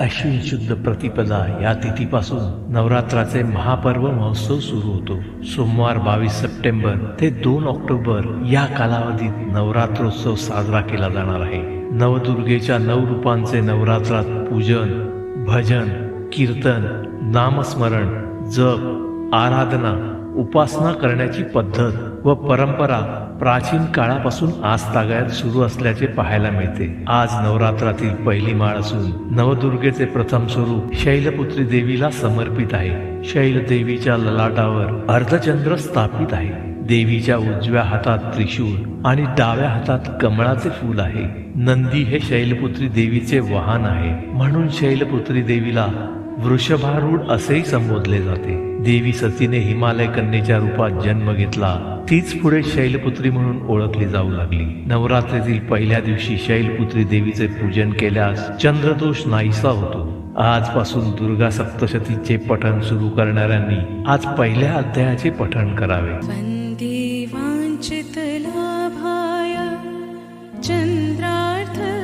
अश्विन शुद्ध प्रतिपदा या तिथीपासून नवरात्राचे महापर्व महोत्सव सुरू होतो. सोमवार बावीस सप्टेंबर ते दोन ऑक्टोबर या कालावधीत नवरात्रोत्सव साजरा केला जाणार आहे. नवदुर्गेच्या नऊ रूपांचे नवरात्रात पूजन भजन कीर्तन नामस्मरण जप आराधना उपासना करण्याची पद्धत व परंपरा प्राचीन काळापासून आज तागायत सुरू असल्याचे पाहायला मिळते. आज नवरात्रातील पहिली माळ असून नवदुर्गेचे प्रथम स्वरूप शैलपुत्री देवीला समर्पित आहे. शैल देवीच्या ललाटावर अर्धचंद्र स्थापित आहे. देवीच्या उजव्या हातात त्रिशूळ आणि डाव्या हातात कमळाचे फूल आहे. नंदी हे शैलपुत्री देवीचे वाहन आहे. म्हणून शैलपुत्री देवीला वृषभारूढ असेही संबोधले जाते. देवी सतीने हिमालय कन्येच्या रूपात जन्म घेतला. तीच पुढे शैलपुत्री म्हणून ओळखली जाऊ लागली. नवरात्रीतील पहिल्या दिवशी शैलपुत्री देवीचे पूजन केल्यास चंद्रदोष नाहीसा होतो. आजपासून दुर्गा सप्तशतीचे पठण सुरू करणाऱ्यांनी आज पहिल्या अध्यायाचे पठण करावे. चंद्रार्थ वाञ्छितलाभाय चन्द्रार्थकृतशेखरा